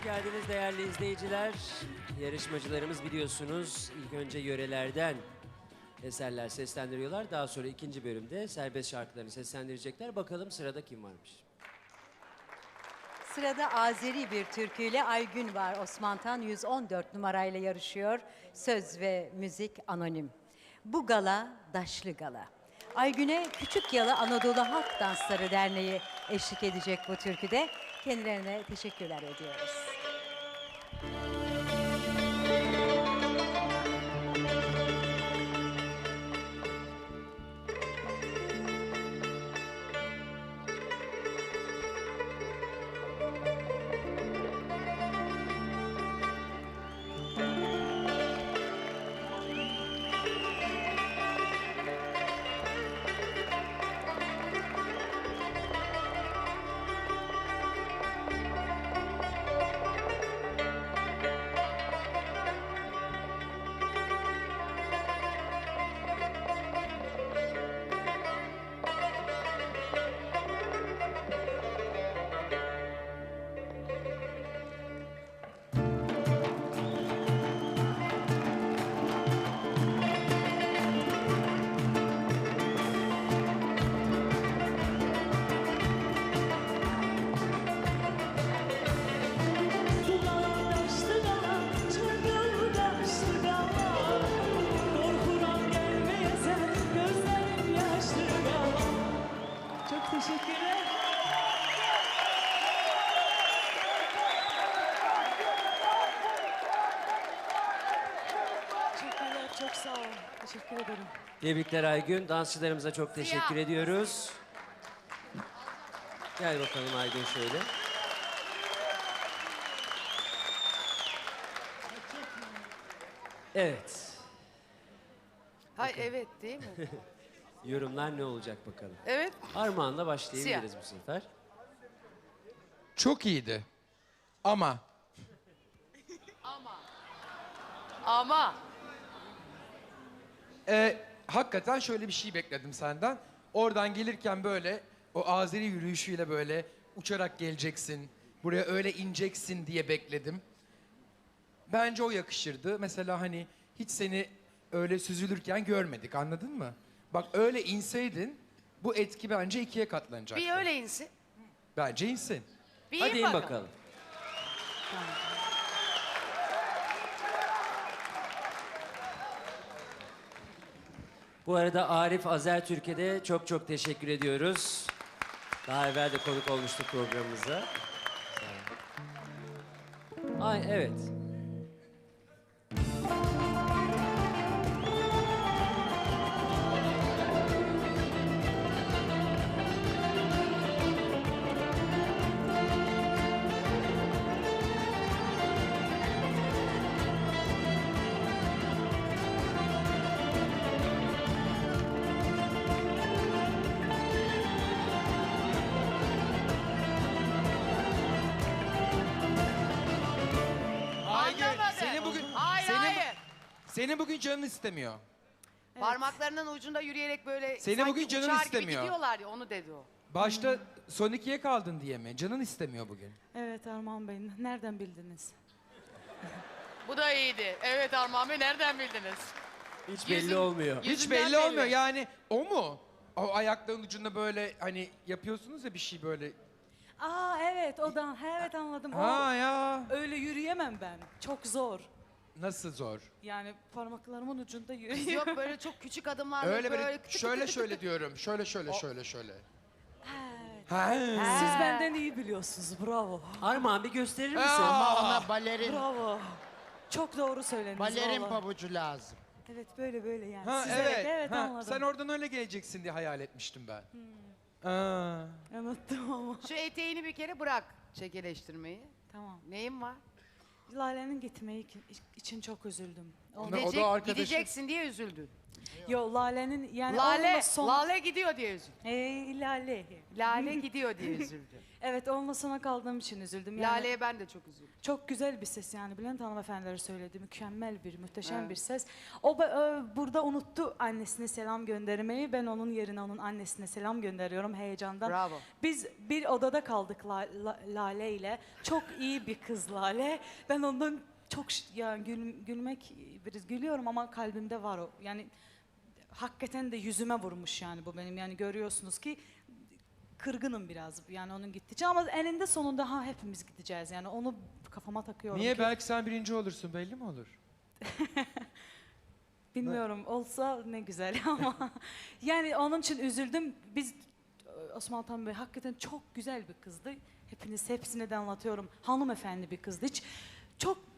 hoş geldiniz değerli izleyiciler. Yarışmacılarımız biliyorsunuz ilk önce yörelerden eserler seslendiriyorlar. Daha sonra ikinci bölümde serbest şarkılarını seslendirecekler. Bakalım sırada kim varmış? Sırada Azeri bir türküyle Aygün var. Osman Tan 114 numarayla yarışıyor. Söz ve müzik anonim. Bu gala Daşlı Gala. Aygün'e Küçük Yalı Anadolu Halk Dansları Derneği eşlik edecek bu türküde. Kendilerine teşekkürler ediyoruz. Tebrikler Aygün. Dansçılarımıza çok teşekkür ediyoruz. Gel bakalım Aygün şöyle. Evet. Hay evet değil mi? Yorumlar ne olacak bakalım. Evet. Armağan'la başlayabiliriz bu sefer. Çok iyiydi. Ama Ama e, hakikaten şöyle bir şey bekledim senden. Oradan gelirken böyle o Azeri yürüyüşüyle böyle uçarak geleceksin. Buraya öyle ineceksin diye bekledim. Bence o yakışırdı. Mesela hani hiç seni öyle süzülürken görmedik anladın mı? Bak öyle inseydin bu etki bence ikiye katlanacaktı. bir öyle insin. Bence insin. Bir Hadi in in bakalım. Bu arada Arif Azer Türkiye'de çok çok teşekkür ediyoruz. Daha evvel de konuk olmuştu programımıza. Ay evet. Senin bugün canın istemiyor. Parmaklarının ucunda yürüyerek böyle Seni sanki bugün canın uçar istemiyor. gidiyorlar ya onu dedi o. Başta son ikiye kaldın diye mi? Canın istemiyor bugün. Evet Armağan Bey, nereden bildiniz? Bu da iyiydi. Evet Armağan Bey nereden bildiniz? Hiç Yüzün- belli olmuyor. Hiç Yüzünden belli belli. olmuyor yani o mu? O ayakların ucunda böyle hani yapıyorsunuz ya bir şey böyle. Aa evet o da, evet anladım. Ha ya. O, öyle yürüyemem ben. Çok zor. Nasıl zor? Yani parmaklarımın ucunda Yok yürüyorum. böyle çok küçük adımlarla Öyle böyle, böyle küçük şöyle şöyle diyorum. Şöyle şöyle şöyle şöyle. Ha. Siz benden iyi biliyorsunuz. Bravo. Armağan bir gösterir misin? Aa, Ona balerin, Bravo. Çok doğru söylediniz. balerin vallahi. pabucu lazım. Evet böyle böyle yani. Ha Siz evet. evet ha, anladım. sen oradan öyle geleceksin diye hayal etmiştim ben. Aa. Anlattım ama. Şu eteğini bir kere bırak çekeleştirmeyi. Tamam. Neyin var? Lale'nin gitmeyi için çok üzüldüm. o da Gidecek, arkadaşı- gideceksin diye üzüldün. Yo Lale'nin yani Lale, son... Lale gidiyor diye üzüldüm. Ee, Lale. Lale gidiyor diye üzüldüm. Evet olma sona kaldığım için üzüldüm. Yani Lale'ye ben de çok üzüldüm. Çok güzel bir ses yani Bülent hanımefendileri söyledi. Mükemmel bir, muhteşem Evet. bir ses. O e, burada unuttu annesine selam göndermeyi. Ben onun yerine onun annesine selam gönderiyorum heyecandan. Bravo. Biz bir odada kaldık La- La- Lale ile. Çok iyi bir kız Lale. Ben ondan çok ya gül- gülmek biraz gülüyorum ama kalbimde var o. Yani hakikaten de yüzüme vurmuş yani bu benim. Yani görüyorsunuz ki kırgınım biraz yani onun gittiği ama eninde sonunda ha hepimiz gideceğiz yani onu kafama takıyorum Niye ki belki sen birinci olursun belli mi olur? bilmiyorum olsa ne güzel ama yani onun için üzüldüm biz Osman Tan Bey hakikaten çok güzel bir kızdı hepiniz hepsine de anlatıyorum hanımefendi bir kızdı hiç çok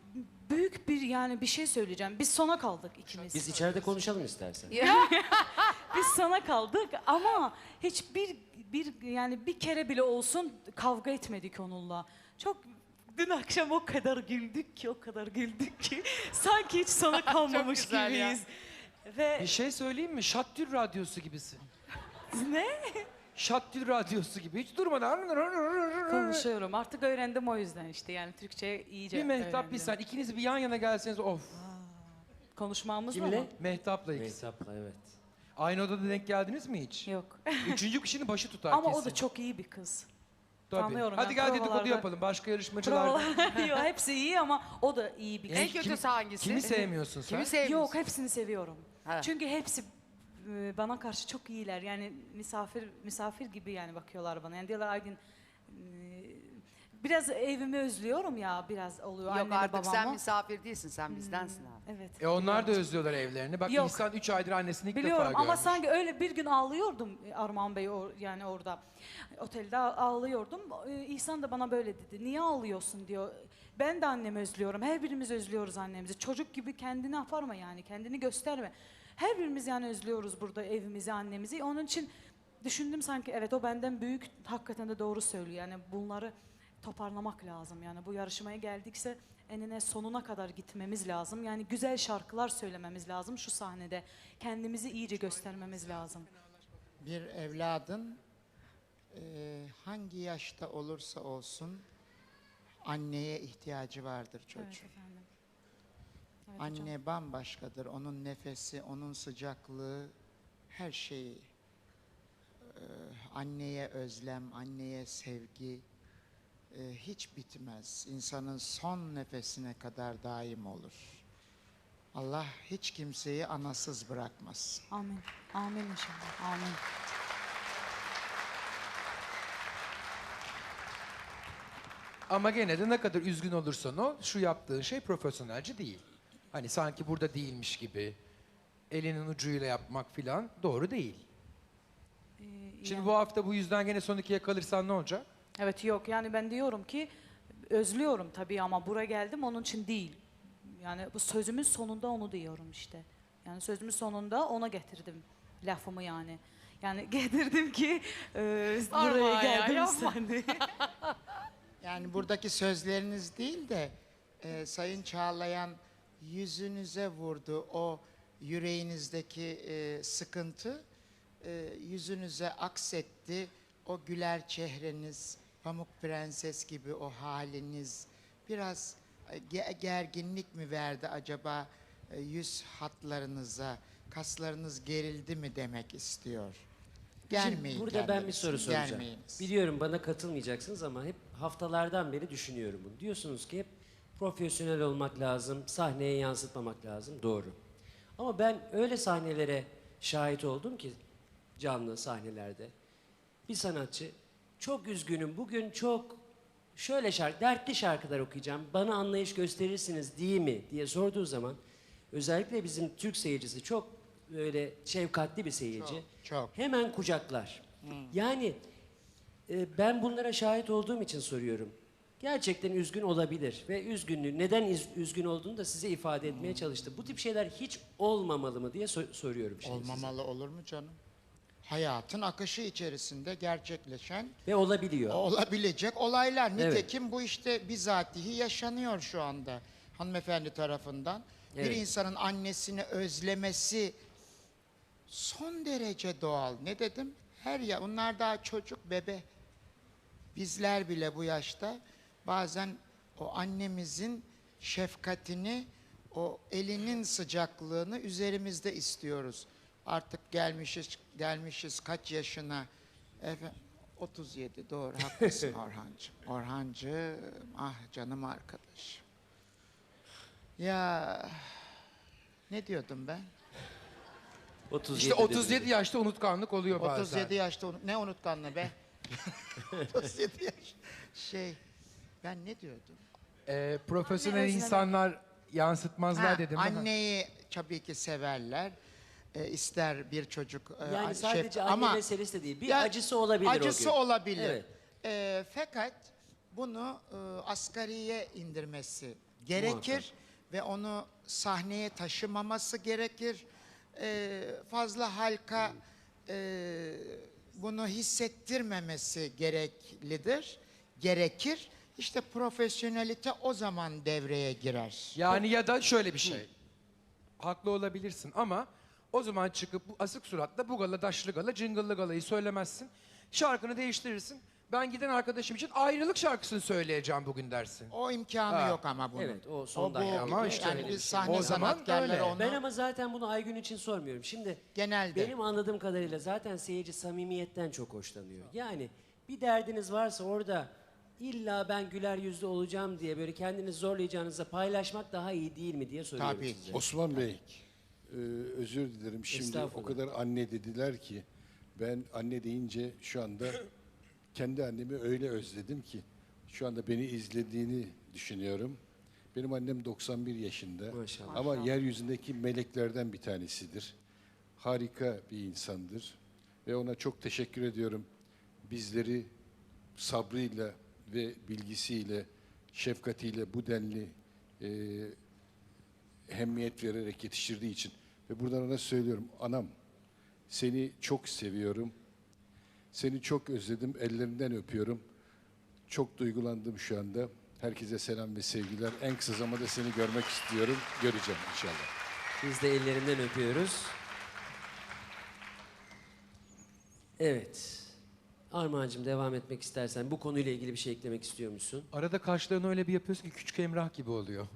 büyük bir yani bir şey söyleyeceğim biz sona kaldık ikimiz Biz içeride konuşalım istersen. biz sana kaldık ama hiçbir bir yani bir kere bile olsun kavga etmedik onunla. Çok dün akşam o kadar güldük ki o kadar güldük ki sanki hiç sana kalmamış güzel ya. gibiyiz. Ve Bir şey söyleyeyim mi? Şattül radyosu gibisin. ne? Şattül radyosu gibi. Hiç durmadan. Konuşuyorum. Artık öğrendim o yüzden işte yani Türkçe iyice Bir mehtap öğrendim. bir sen. İkiniz bir yan yana gelseniz of. Konuşmamız mı? Kimle? Mehtapla ikisi. Mehtap'la evet. Aynı odada denk geldiniz mi hiç? Yok. Üçüncü kişinin başı tutar Ama kesin. o da çok iyi bir kız. Tabii. tanıyorum Hadi yani gel dedikodu provalarda- yapalım. Başka yarışmacılar. Yok, hepsi iyi ama o da iyi bir kız. En kötüsü hangisi? Kimi sevmiyorsun sen? Kimi sevmiyorsun? Yok hepsini seviyorum. Ha. Çünkü hepsi bana karşı çok iyiler. Yani misafir misafir gibi yani bakıyorlar bana. Yani diyorlar Aygün e, biraz evimi özlüyorum ya biraz oluyor Yok annemi artık babamı. sen misafir değilsin, sen bizdensin abi. Evet. E onlar da özlüyorlar evlerini. Bak Yok. İhsan 3 aydır annesini ilk Biliyorum defa ama görmüş. sanki öyle bir gün ağlıyordum e, Armağan Bey or- yani orada otelde ağ- ağlıyordum. İhsan da bana böyle dedi. Niye ağlıyorsun diyor. Ben de annemi özlüyorum. Her birimiz özlüyoruz annemizi. Çocuk gibi kendini yaparma yani. Kendini gösterme. Her birimiz yani özlüyoruz burada evimizi, annemizi. Onun için düşündüm sanki evet o benden büyük hakikaten de doğru söylüyor. Yani bunları toparlamak lazım. Yani bu yarışmaya geldikse enine sonuna kadar gitmemiz lazım. Yani güzel şarkılar söylememiz lazım şu sahnede. Kendimizi iyice göstermemiz lazım. Bir evladın eee, hangi yaşta olursa olsun anneye ihtiyacı vardır çocuğun. Evet efendim. Evet hocam. Anne bambaşkadır. Onun nefesi, onun sıcaklığı, her şeyi. Eee, anneye özlem, anneye sevgi eee, hiç bitmez. İnsanın son nefesine kadar daim olur. Allah hiç kimseyi anasız bırakmaz. Amin. Amin inşallah. Amin. Ama gene de ne kadar üzgün olursan ol, şu yaptığın şey profesyonelce değil. Hani sanki burada değilmiş gibi elinin ucuyla yapmak filan doğru değil. Ee, Şimdi yani- bu hafta bu yüzden gene son ikiye kalırsan ne olacak? Evet yok yani ben diyorum ki özlüyorum tabii ama buraya geldim onun için değil. Yani bu sözümün sonunda onu diyorum işte. Yani sözümün sonunda ona getirdim lafımı yani. Yani getirdim ki e, buraya ya, geldim yapma. sen de. Yani buradaki sözleriniz değil de e, Sayın Çağlayan yüzünüze vurdu o yüreğinizdeki e, sıkıntı e, yüzünüze aksetti o güler çehreniz pamuk prenses gibi o haliniz biraz e, ge- gerginlik mi verdi acaba e, yüz hatlarınıza kaslarınız gerildi mi demek istiyor. Gelmeyin. Burada ben bir soru soracağım. gelmeyiniz. Biliyorum bana katılmayacaksınız ama hep haftalardan beri düşünüyorum bunu. Diyorsunuz ki hep profesyonel olmak lazım, sahneye yansıtmamak lazım. Doğru. Ama ben öyle sahnelere şahit oldum ki canlı sahnelerde. Bir sanatçı çok üzgünüm bugün çok şöyle şarkı, dertli şarkılar okuyacağım. Bana anlayış gösterirsiniz değil mi diye sorduğu zaman özellikle bizim Türk seyircisi çok böyle şefkatli bir seyirci. çok. Hemen kucaklar. Yani e, ben bunlara şahit olduğum için soruyorum. Gerçekten üzgün olabilir ve üzgünlüğü neden üzgün olduğunu da size ifade etmeye çalıştım. Bu tip şeyler hiç olmamalı mı diye so- soruyorum şimdi size. Olmamalı olur mu canım? Hayatın akışı içerisinde gerçekleşen Ve olabiliyor. olabilecek olaylar. Evet. Nitekim bu işte bizatihi yaşanıyor şu anda hanımefendi tarafından. Bir Evet. insanın annesini özlemesi son derece doğal. Ne dedim? Her ya onlar daha çocuk bebe. Bizler bile bu yaşta bazen o annemizin şefkatini, o elinin sıcaklığını üzerimizde istiyoruz. Artık gelmişiz gelmişiz kaç yaşına? Efendim 37 doğru haklısın Orhancığım. Orhancığım ah canım arkadaşım. Ya ne diyordum ben? 37 İşte dediniz. 37 yaşta unutkanlık oluyor bazen. 37 yaşta unut- ne unutkanlığı be? 37 yaş. Şey ben ne diyordum? Ee, profesyonel Anne özleme. insanlar yansıtmazlar Ha, dedim. anneyi tabii ki severler. Ee, ister bir çocuk e, Yani an- sadece anne ama meselesi de değil. Bir Ya, acısı olabilir o acısı gün. olabilir. Evet. Ee, fakat bunu e, asgariye indirmesi gerekir ve onu sahneye taşımaması gerekir. Ee, fazla halka e, bunu hissettirmemesi gereklidir, gerekir. İşte profesyonelite o zaman devreye girer. Yani ya da şöyle bir şey. Haklı olabilirsin ama o zaman çıkıp bu asık suratla bu gala, daşlı gala, cıngıllı galayı söylemezsin. Şarkını değiştirirsin. Ben giden arkadaşım için ayrılık şarkısını söyleyeceğim bugün dersin. O imkanı Ha, yok ama bunun. evet, o son bu- dakika ama işte yani öyle biz bir şey. sahne O zaman sanatkarları öyle. onu Ben ama zaten bunu Aygün için sormuyorum. Şimdi genelde benim anladığım kadarıyla zaten seyirci samimiyetten çok hoşlanıyor. Yani bir derdiniz varsa orada illa ben güler yüzlü olacağım diye böyle kendinizi zorlayacağınızda paylaşmak daha iyi değil mi diye soruyorum Tabii size. Osman Bey, e, özür dilerim. Şimdi o Estağfurullah. kadar anne dediler ki ben anne deyince şu anda kendi annemi öyle özledim ki şu anda beni izlediğini düşünüyorum. Benim annem 91 yaşında Maşallah. ama yeryüzündeki meleklerden bir tanesidir. Harika bir insandır ve ona çok teşekkür ediyorum. Bizleri sabrıyla ve bilgisiyle, şefkatiyle bu denli e, hemmiyet vererek yetiştirdiği için. Ve buradan ona söylüyorum, anam seni çok seviyorum. Seni çok özledim, ellerinden öpüyorum. Çok duygulandım şu anda. Herkese selam ve sevgiler. En kısa zamanda seni görmek istiyorum. Göreceğim inşallah. Biz de ellerinden öpüyoruz. Evet. Armağan'cığım devam etmek istersen bu konuyla ilgili bir şey eklemek istiyor musun? Arada kaşlarını öyle bir yapıyorsun ki küçük Emrah gibi oluyor.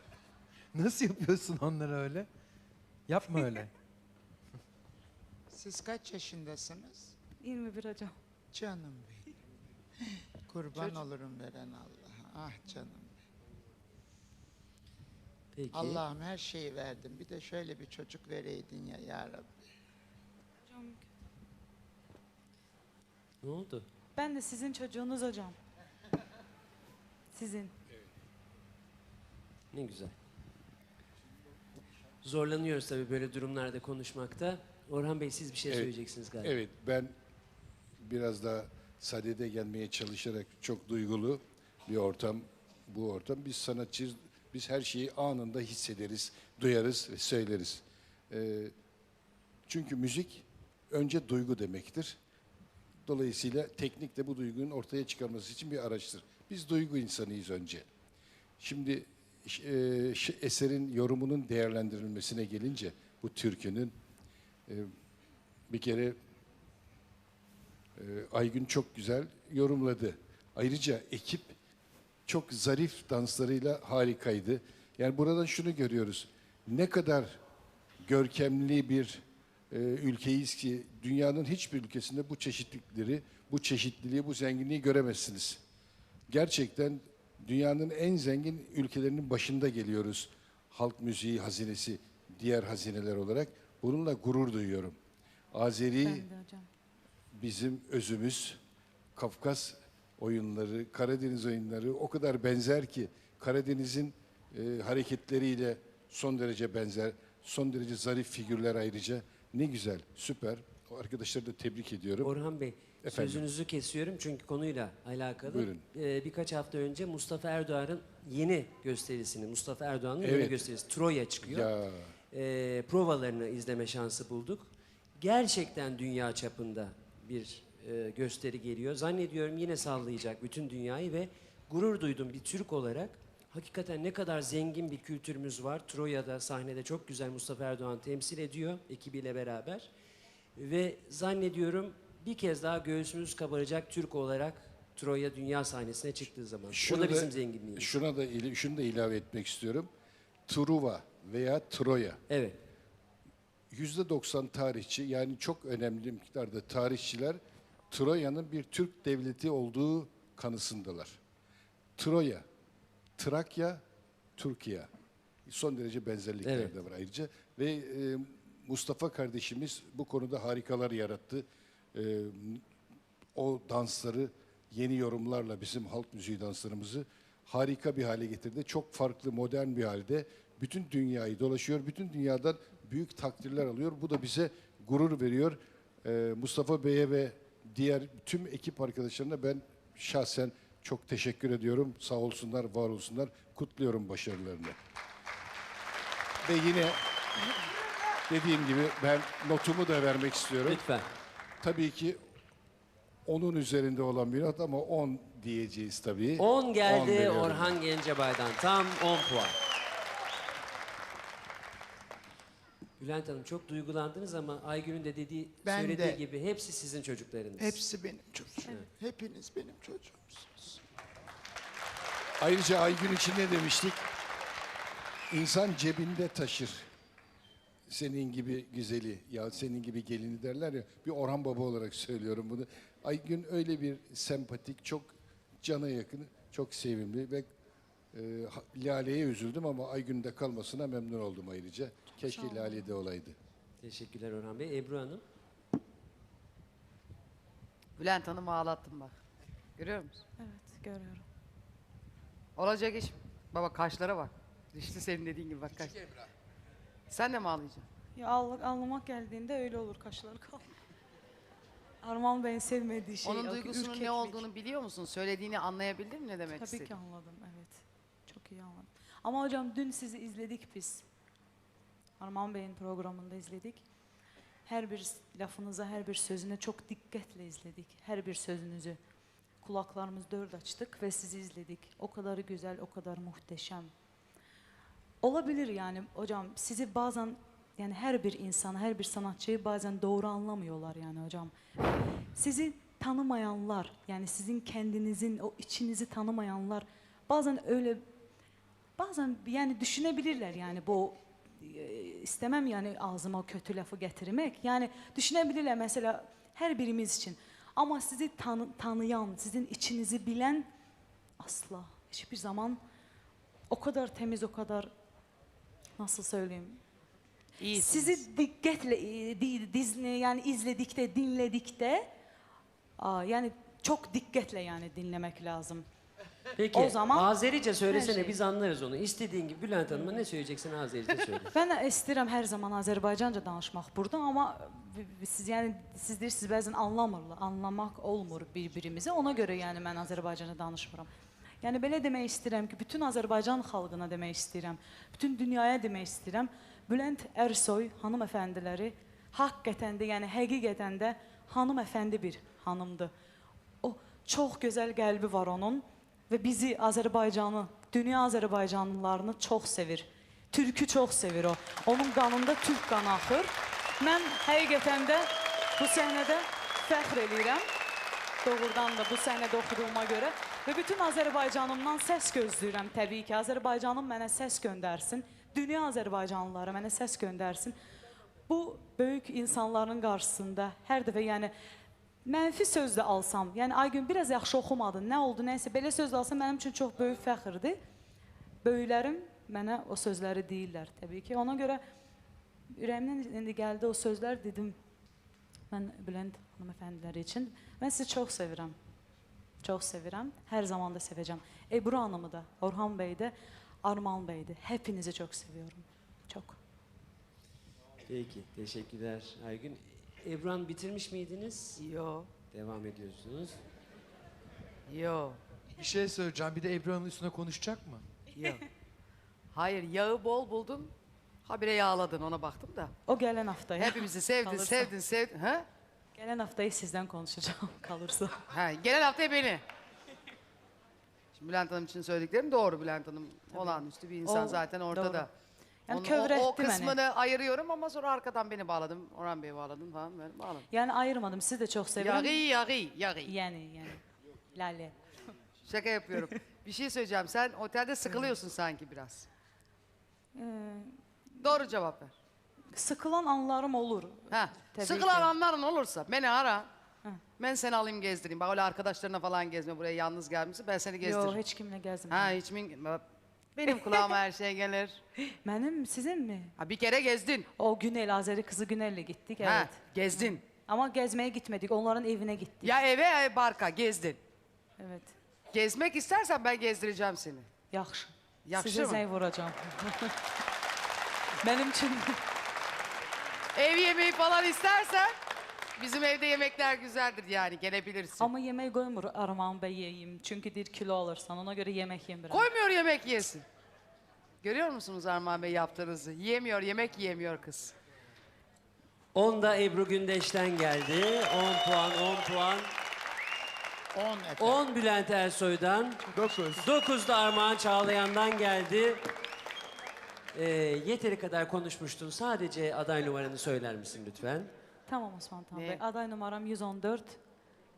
Nasıl yapıyorsun onları öyle? Yapma öyle. siz kaç yaşındasınız? 21 hocam. Canım benim. Kurban olurum veren Allah'a. Ah canım. Peki. Allah'ım her şeyi verdin. Bir de şöyle bir çocuk vereydin ya ya Rabbi. Hocam, Ne oldu? Ben de sizin çocuğunuz hocam. Sizin. Ne güzel. Zorlanıyoruz tabii böyle durumlarda konuşmakta. Orhan Bey siz bir şey Evet. söyleyeceksiniz galiba. Evet, ben biraz daha sadede gelmeye çalışarak çok duygulu bir ortam, bu ortam. Biz sanatçıyız, biz her şeyi anında hissederiz, duyarız ve söyleriz. Ee, çünkü müzik önce duygu demektir. Dolayısıyla teknik de bu duygunun ortaya çıkarması için bir araçtır. Biz duygu insanıyız önce. Şimdi e, eserin yorumunun değerlendirilmesine gelince bu türkünün e, bir kere e, Aygün çok güzel yorumladı. Ayrıca ekip çok zarif danslarıyla harikaydı. Yani buradan şunu görüyoruz. Ne kadar görkemli bir e, ülkeyiz ki dünyanın hiçbir ülkesinde bu çeşitlilikleri, bu çeşitliliği, bu zenginliği göremezsiniz. Gerçekten dünyanın en zengin ülkelerinin başında geliyoruz. Halk müziği hazinesi, diğer hazineler olarak. Bununla gurur duyuyorum. Azeri bizim özümüz. Kafkas oyunları, Karadeniz oyunları o kadar benzer ki Karadeniz'in e, hareketleriyle son derece benzer. Son derece zarif figürler ayrıca. Ne güzel, süper. O arkadaşları da tebrik ediyorum. Orhan Bey Efendim? sözünüzü kesiyorum çünkü konuyla alakalı. Buyurun. Ee, birkaç hafta önce Mustafa Erdoğan'ın yeni gösterisini, Mustafa Erdoğan'ın yeni Evet. gösterisi Troya çıkıyor. Ya Ee, provalarını izleme şansı bulduk. Gerçekten dünya çapında bir e, gösteri geliyor. Zannediyorum yine sallayacak bütün dünyayı ve gurur duydum bir Türk olarak. Hakikaten ne kadar zengin bir kültürümüz var. Troya'da sahnede çok güzel Mustafa Erdoğan temsil ediyor ekibiyle beraber. Ve zannediyorum bir kez daha göğsümüz kabaracak Türk olarak Troya dünya sahnesine çıktığı zaman. o da bizim zenginliğimiz. Şuna da şunu da ilave etmek istiyorum. Truva veya Troya. Evet. %90 tarihçi yani çok önemli miktarda tarihçiler Troya'nın bir Türk devleti olduğu kanısındalar. Troya, Trakya, Türkiye. Son derece benzerlikler Evet. de var ayrıca. Ve e, Mustafa kardeşimiz bu konuda harikalar yarattı. E, o dansları yeni yorumlarla bizim halk müziği danslarımızı harika bir hale getirdi. Çok farklı, modern bir halde bütün dünyayı dolaşıyor. Bütün dünyadan büyük takdirler alıyor. Bu da bize gurur veriyor. Ee, Mustafa Bey'e ve diğer tüm ekip arkadaşlarına ben şahsen çok teşekkür ediyorum. Sağ olsunlar, var olsunlar. Kutluyorum başarılarını. Ve yine dediğim gibi ben notumu da vermek istiyorum. Lütfen. Tabii ki onun üzerinde olan bir not ama 10 diyeceğiz tabii. 10 geldi veriyorum. Orhan Gencebay'dan. Tam 10 puan. Bülent Hanım çok duygulandınız ama Aygün'ün de dediği, Ben söylediği de. gibi hepsi sizin çocuklarınız. Hepsi benim çocuğum. Hepiniz benim çocuğumsunuz. Ayrıca Aygün için ne demiştik? İnsan cebinde taşır. Senin gibi güzeli ya senin gibi gelini derler ya. Bir Orhan Baba olarak söylüyorum bunu. Aygün öyle bir sempatik, çok cana yakın, çok sevimli ve e, ha- Lale'ye üzüldüm ama Aygün'de kalmasına memnun oldum ayrıca. Keşke Lale'de olaydı. Teşekkürler Orhan Bey. Ebru Hanım. Bülent Hanım'ı ağlattım bak. Görüyor musun? Evet görüyorum. Olacak iş. Baba kaşlara bak. İşte senin dediğin gibi bak kaş. Sen de mi ağlayacaksın? Ya ağla- ağlamak geldiğinde öyle olur kaşları kalk. Armağan Bey'in sevmediği şey. Onun duygusunun ne olduğunu biliyor musun? Söylediğini anlayabildin mi ne demek Tabii istediğini? ki anladım evet. Çok iyi anladım. Ama hocam dün sizi izledik biz. Armağan Bey'in programında izledik. Her bir lafınıza, her bir sözüne çok dikkatle izledik. Her bir sözünüzü. Kulaklarımız dört açtık ve sizi izledik. O kadar güzel, o kadar muhteşem. Olabilir yani hocam sizi bazen yani her bir insan, her bir sanatçıyı bazen doğru anlamıyorlar yani hocam. Sizi tanımayanlar yani sizin kendinizin o içinizi tanımayanlar bazen öyle bazen yani düşünebilirler yani bu istemem yani ağzıma kötü lafı getirmek. Yani düşünebilirler mesela her birimiz için. Ama sizi tanı- tanıyan, sizin içinizi bilen asla hiçbir zaman o kadar temiz, o kadar nasıl söyleyeyim? İyisiniz. Sizi dikkatle e, di- dizni yani izledikte, dinledikte yani çok dikkatle yani dinlemek lazım. Peki O zaman Azerice söylesene her şey. biz anlarız onu. İstediğin gibi Bülent Hanım'a ne söyleyeceksin Azerice söyle. Ben də istəyirəm hər zaman Azərbaycanca danışmaq burada, amma siz yəni siz deyirsiniz bəzən anlamırlar, anlamaq olmur bir-birimizi. Ona görə yəni mən Azərbaycanca danışmıram. Yəni belə demək istəyirəm ki, bütün Azərbaycan xalqına demək istəyirəm, bütün dünyaya demək istəyirəm. Bülent Ersoy hanımefəndiləri həqiqətən də, yəni həqiqətən də hanımefəndi bir hanımdır. O çox gözəl qəlbi var onun və bizi Azərbaycanı, dünya Azərbaycanlılarını çox sevir. Türkü çox sevir o. Onun qanında türk qanı axır. Mən həqiqətən də bu səhnədə fəxr eləyirəm. Doğrudan da bu səhnədə oxuduğuma görə və bütün Azərbaycanımdan səs gözləyirəm təbii ki. Azərbaycanım mənə səs göndərsin. Dünya Azərbaycanlıları mənə səs göndərsin. Bu böyük insanların qarşısında hər dəfə yəni mənfi söz də alsam, yəni Aygün biraz yaxşı oxumadın, nə oldu, nəsə belə söz alsam mənim üçün çox böyük fəxrdir. Böyüklərim mənə o sözləri deyirlər təbii ki. Ona görə ürəyimdən indi gəldi o sözlər dedim. Mən Bülent hanımefəndiləri üçün mən sizi çox sevirəm. Çox sevirəm. Hər zaman da sevəcəm. Ebru Hanımı da, Orhan Bey də, Arman Bey də. Hepinizi çok seviyorum. Çok. Peki teşekkürler Aygün. Hanım bitirmiş miydiniz? Yo, Devam ediyorsunuz. yo, Bir şey söyleyeceğim. Bir de Ebru Hanım'ın üstüne konuşacak mı? yo. Hayır, yağı bol buldun. Habire yağladın ona baktım da. O gələn haftaya. Hepimizi sevdin, Kalırsa. sevdin, sevdin. Ha? Gələn haftayı sizdən konuşacağım kalırsa. Ha, gelen haftaya beni. Şimdi Bülent Hanım için söylediklerim doğru. Bülent Hanım olağanüstü bir insan O zaten ortada. doğru. Yani Onu- o, o kısmını ayırıyorum ama sonra arkadan beni bağladım. Orhan Bey'i bağladın falan böyle bağladım. Yani ayırmadım. Sizi de çok seviyorum. Yağı yağı yağı. Yani yani. Lale. Şaka yapıyorum. bir şey söyleyeceğim. Sen otelde sıkılıyorsun sanki biraz. Ee, Doğru cevap ver. sıkılan anlarım olur. Ha. Tabii Sıkılan ki. anların olursa beni ara. Ben seni alayım gezdireyim. Bak öyle arkadaşlarına falan gezme. Buraya yalnız gelmişsin. Ben seni gezdiririm. Yok hiç kimle gezmedim. Ha hiç mi? Benim kulağıma her şey gelir. Benim sizin mi? Ha bir kere gezdin. O Günel Azeri kızı Günel'le gittik evet. Ha gezdin. Ama gezmeye gitmedik. Onların evine gittik. Ya eve ya barka gezdin. Evet. Gezmek istersen ben gezdireceğim seni. Yaxşı. Yaxşı Size mı? zəng vuracağım. Benim için Ev yemeği falan istersen bizim evde yemekler güzeldir yani gelebilirsin. ama yemek koymur Armağan Bey yiyeyim. Çünkü deyir kilo alırsan ona göre yemek yemirəm. Koymuyor yemek yesin. Görüyor musunuz Armağan Bey yaptığınızı? Yiyemiyor, yemek yiyemiyor kız. 10 da Ebru Gündeş'ten geldi. 10 puan, 10 puan. 10 efendim. 10 Bülent Ersoy'dan. 9. 9 da Armağan Çağlayan'dan geldi. Ee, yeteri kadar konuşmuştun. Sadece aday numaranı söyler misin lütfen? Tamam Osman Tan? Bey. Aday numaram 114.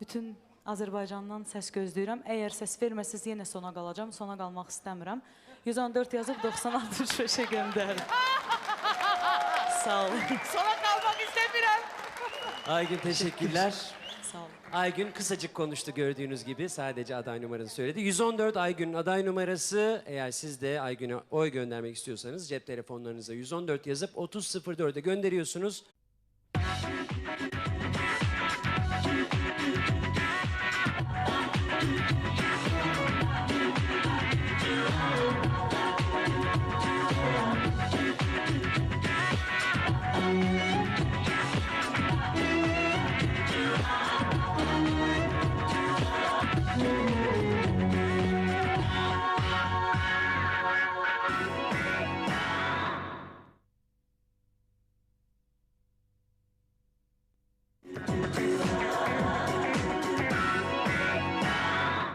Bütün Azərbaycandan səs gözləyirəm. Əgər səs verməsəz yenə sona qalacağam. Sona qalmaq istəmirəm. 114 yazıb 96-5-ə göndərin. Sağ olun. Sonra kalmak istemiyorum. Aygün teşekkürler. Sağ olun. Aygün kısacık konuştu gördüğünüz gibi. Sadece aday numarasını söyledi. 114 Aygün'ün aday numarası. Eğer siz de Aygün'e oy göndermek istiyorsanız cep telefonlarınıza 114 yazıp 3004'e gönderiyorsunuz.